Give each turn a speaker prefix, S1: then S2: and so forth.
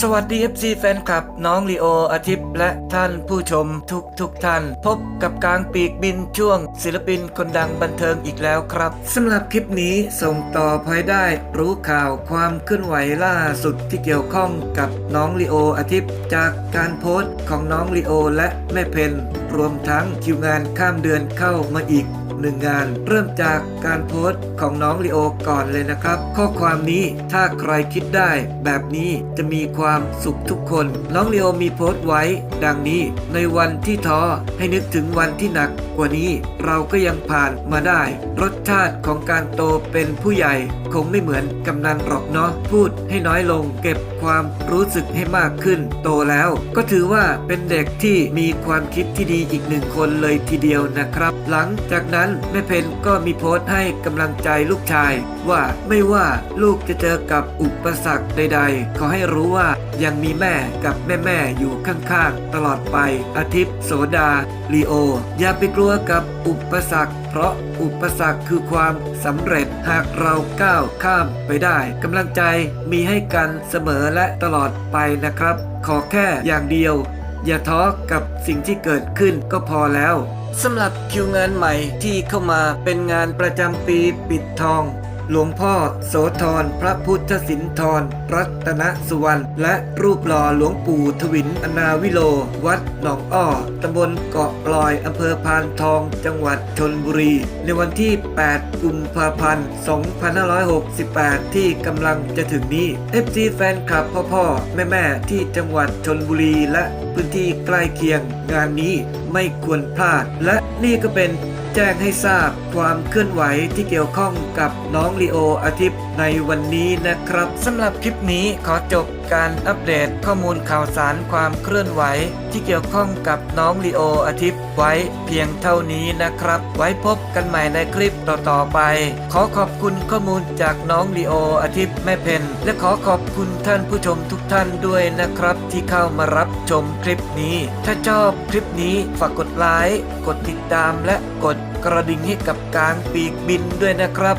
S1: สวัสดี FC แฟนคลับ น้องลีโออาทิตย์และท่านผู้ชมทุกทุกท่าน พบกับกลางปีกบินช่วง ศิลปินคนดังบันเทิงอีกแล้วครับสำหรับคลิปนี้ส่งต่อพลอยได้รู้ข่าวความเคลื่อนไหวล่าสุดที่เกี่ยวข้องกับน้องลีโออาทิตย์ จากการโพสต์ของน้องลีโอและแม่เพนรวมทั้งคิวงานข้ามเดือนเข้ามาอีกหนึ่งงานเริ่มจากการโพสต์ของน้องลีโอก่อนเลยนะครับ ข้อความนี้ถ้าใครคิดได้แบบนี้จะมีความความสุขทุกคน น้องเลีโอมีโพสต์ไว้ ดังนี้ ในวันที่ท้อให้นึกถึงวันที่หนักกว่านี้ เราก็ยังผ่านมาได้ รสชาติของการโตเป็นผู้ใหญ่ คงไม่เหมือนกำนันหรอกเนาะพูดให้น้อยลง เก็บความรู้สึกให้มากขึ้น โตแล้ว ก็ถือว่าเป็นเด็กที่มีความคิดที่ดีอีกหนึ่งคนเลยทีเดียวนะครับ หลังจากนั้นแม่เพนก็มีโพสต์ให้กำลังใจลูกชาย ว่าไม่ว่าลูกจะเจอกับอุปสรรคใด ๆ ขอให้รู้ว่ายังมีแม่กับแม่ๆอยู่ข้างๆ ตลอดไป อาทิตย์โสดาลีโอ อย่าไปกลัวกับอุปสรรค เพราะอุปสรรคคือความสำเร็จหากเราก้าวข้ามไปได้กำลังใจมีให้กันเสมอและตลอดไปนะครับ ขอแค่อย่างเดียว อย่าท้อกับสิ่งที่เกิดขึ้นก็พอแล้วสำหรับคิวงานใหม่ที่เข้ามาเป็นงานประจำปีปิดทอง หลวงพ่อโสธรพระพุท ธสินธรรัตนสุวรรณ และรูปหล่อหลวงปู่ทวินอนาวิโล วัดหนองอ้อ ตำบลเกาะกลอย อำเภอพานทอง จังหวัดชนบุรี ในวันที่ 8 กุมภาพันธ์ 2568 ที่กำลังจะถึงนี้ FC แฟนคลับพ่อพ่อแม่แม่ที่จังหวัดชนบุรีและพื้นที่ใกล้เคียง งานนี้ไม่ควรพลาด และนี่ก็เป็นแจ้งให้ทราบความเคลื่อนไหวที่เกี่ยวข้องกับน้องลีโออาทิตย์ในวันนี้นะครับสำหรับคลิปนี้ขอจบการอัปเดตข้อมูลข่าวสารความเคลื่อนไหว ที่เกี่ยวข้องกับน้องลีโออาทิตย์ไว้เพียงเท่านี้นะครับ ไว้พบกันใหม่ในคลิปต่อๆไป ขอขอบคุณข้อมูลจากน้องลีโออาทิตย์แม่เพนและขอขอบคุณท่านผู้ชมทุกท่านด้วยนะครับ ที่เข้ามารับชมคลิปนี้ ถ้าชอบคลิปนี้ฝากกดไลค์กดติดตามและกดกระดิ่งให้กับกลางปีกบินด้วยนะครับ